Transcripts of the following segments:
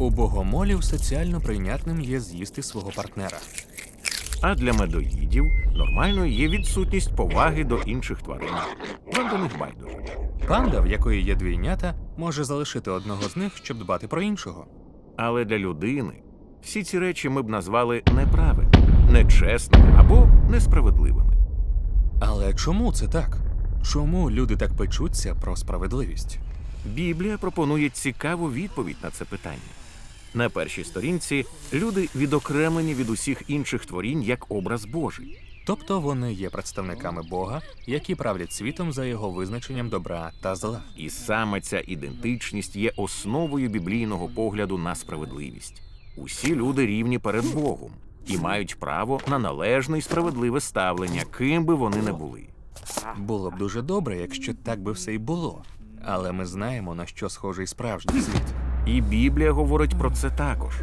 У богомолів соціально прийнятним є з'їсти свого партнера. А для медоїдів нормальною є відсутність поваги до інших тварин. Вам до них байдуже. Панда, в якої є двійнята, може залишити одного з них, щоб дбати про іншого. Але для людини всі ці речі ми б назвали неправильними, нечесними або несправедливими. Але чому це так? Чому люди так печуться про справедливість? Біблія пропонує цікаву відповідь на це питання. На першій сторінці люди відокремлені від усіх інших творінь як образ Божий. Тобто вони є представниками Бога, які правлять світом за його визначенням добра та зла. І саме ця ідентичність є основою біблійного погляду на справедливість. Усі люди рівні перед Богом і мають право на належне і справедливе ставлення, ким би вони не були. Було б дуже добре, якщо так би все й було. Але ми знаємо, на що схожий справжній світ. І Біблія говорить про це також.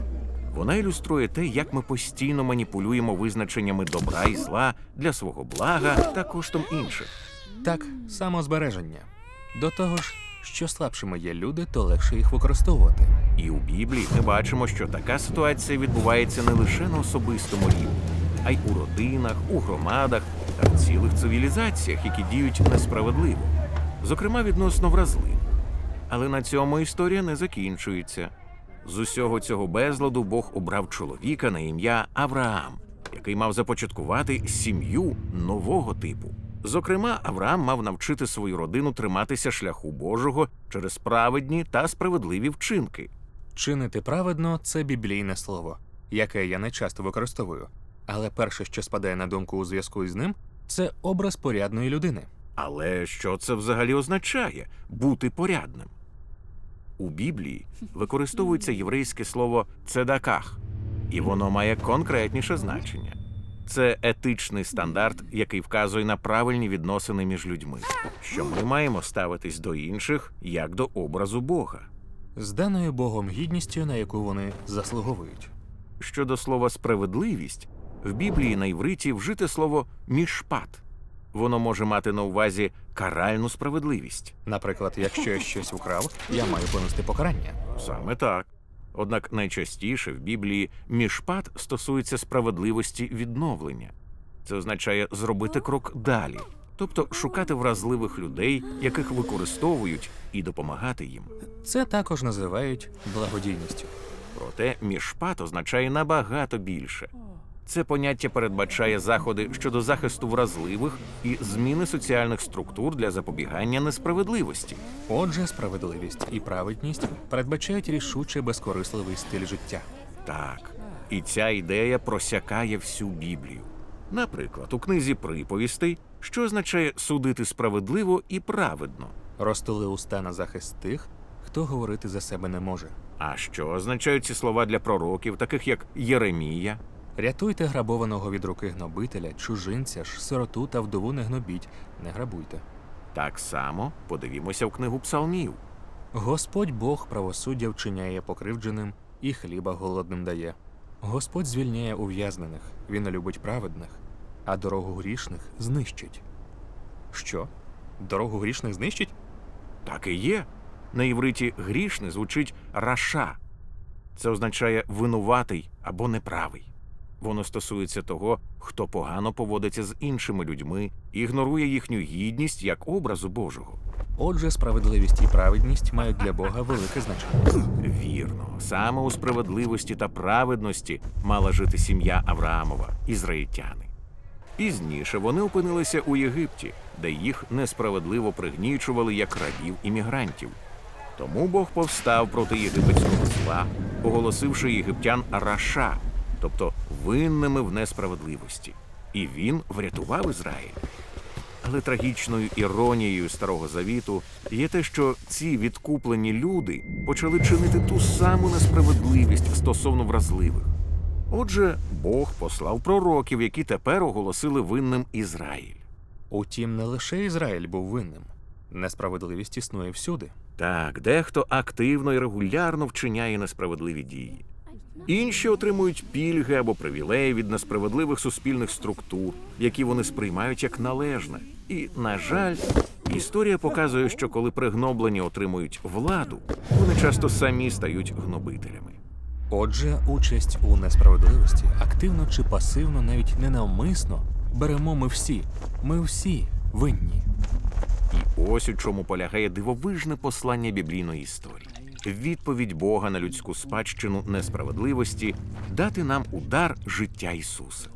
Вона ілюструє те, як ми постійно маніпулюємо визначеннями добра і зла для свого блага та коштом інших. Так, самозбереження. До того ж, що слабшими є люди, то легше їх використовувати. І у Біблії ми бачимо, що така ситуація відбувається не лише на особистому рівні, а й у родинах, у громадах та в цілих цивілізаціях, які діють несправедливо, зокрема відносно вразливих. Але на цьому історія не закінчується. З усього цього безладу Бог обрав чоловіка на ім'я Авраам, який мав започаткувати сім'ю нового типу. Зокрема, Авраам мав навчити свою родину триматися шляху Божого через праведні та справедливі вчинки. Чинити праведно це біблійне слово, яке я не часто використовую. Але перше, що спадає на думку у зв'язку із ним, це образ порядної людини. Але що це взагалі означає бути порядним? У Біблії використовується єврейське слово цедаках, і воно має конкретніше значення. Це етичний стандарт, який вказує на правильні відносини між людьми, що ми маємо ставитись до інших як до образу Бога. з даною Богом гідністю, на яку вони заслуговують. Щодо слова справедливість, в Біблії на івриті вжите слово мішпат. Воно може мати на увазі каральну справедливість. Наприклад, якщо я щось украв, я маю понести покарання. Саме так. Однак найчастіше в Біблії мішпат стосується справедливості відновлення. Це означає зробити крок далі, тобто шукати вразливих людей, яких використовують, і допомагати їм. Це також називають благодійністю. Проте мішпат означає набагато більше. Це поняття передбачає заходи щодо захисту вразливих і зміни соціальних структур для запобігання несправедливості. Отже, справедливість і праведність передбачають рішуче безкорисливий стиль життя. Так, і ця ідея просякає всю Біблію. Наприклад, у книзі приповістей, що означає судити справедливо і праведно. Розтули уста на захист тих, хто говорити за себе не може. А що означають ці слова для пророків, таких як Єремія? Рятуйте грабованого від руки гнобителя, чужинця ж, сироту та вдову не гнобіть, не грабуйте. Так само подивімося в книгу псалмів. Господь Бог правосуддя вчиняє покривдженим і хліба голодним дає. Господь звільняє ув'язнених, він любить праведних, а дорогу грішних знищить. Що? Дорогу грішних знищить? Так і є. На івриті грішний звучить раша. Це означає винуватий або неправий. Воно стосується того, хто погано поводиться з іншими людьми, ігнорує їхню гідність як образу Божого. Отже, справедливість і праведність мають для Бога велике значення. Вірно, саме у справедливості та праведності мала жити сім'я Авраамова, ізраїльтяни. Пізніше вони опинилися у Єгипті, де їх несправедливо пригнічували як рабів іммігрантів. Тому Бог повстав проти єгипетського зла, оголосивши єгиптян раша, тобто винними в несправедливості. І він врятував Ізраїль. Але трагічною іронією Старого Завіту є те, що ці відкуплені люди почали чинити ту саму несправедливість стосовно вразливих. Отже, Бог послав пророків, які тепер оголосили винним Ізраїль. Утім, не лише Ізраїль був винним. Несправедливість існує всюди. Так, дехто активно і регулярно вчиняє несправедливі дії. Інші отримують пільги або привілеї від несправедливих суспільних структур, які вони сприймають як належне. І, на жаль, історія показує, що коли пригноблені отримують владу, вони часто самі стають гнобителями. Отже, участь у несправедливості, активно чи пасивно, навіть ненавмисно, беремо ми всі. Ми всі винні. І ось у чому полягає дивовижне послання біблійної історії. Відповідь Бога на людську спадщину несправедливості дати нам удар життя Ісуса.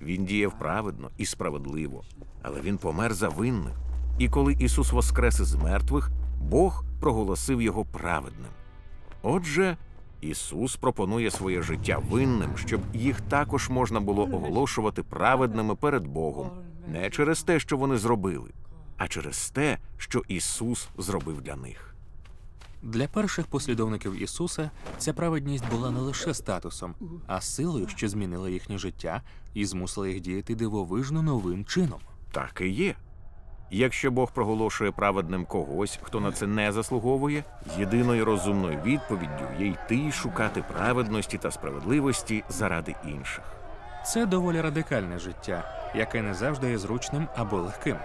Він діяв праведно і справедливо, але Він помер за винних. І коли Ісус воскрес із мертвих, Бог проголосив його праведним. Отже, Ісус пропонує своє життя винним, щоб їх також можна було оголошувати праведними перед Богом, не через те, що вони зробили, а через те, що Ісус зробив для них. Для перших послідовників Ісуса ця праведність була не лише статусом, а силою, що змінила їхнє життя і змусила їх діяти дивовижно новим чином. Так і є. Якщо Бог проголошує праведним когось, хто на це не заслуговує, єдиною розумною відповіддю є йти й шукати праведності та справедливості заради інших. Це доволі радикальне життя, яке не завжди є зручним або легким.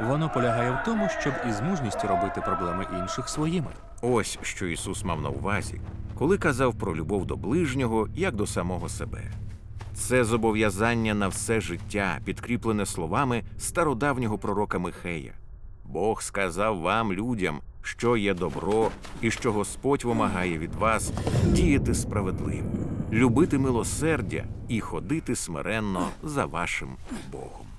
Воно полягає в тому, щоб із мужністю робити проблеми інших своїми. Ось що Ісус мав на увазі, коли казав про любов до ближнього як до самого себе. Це зобов'язання на все життя, підкріплене словами стародавнього пророка Михея. Бог сказав вам, людям, що є добро, і що Господь вимагає від вас діяти справедливо, любити милосердя і ходити смиренно за вашим Богом.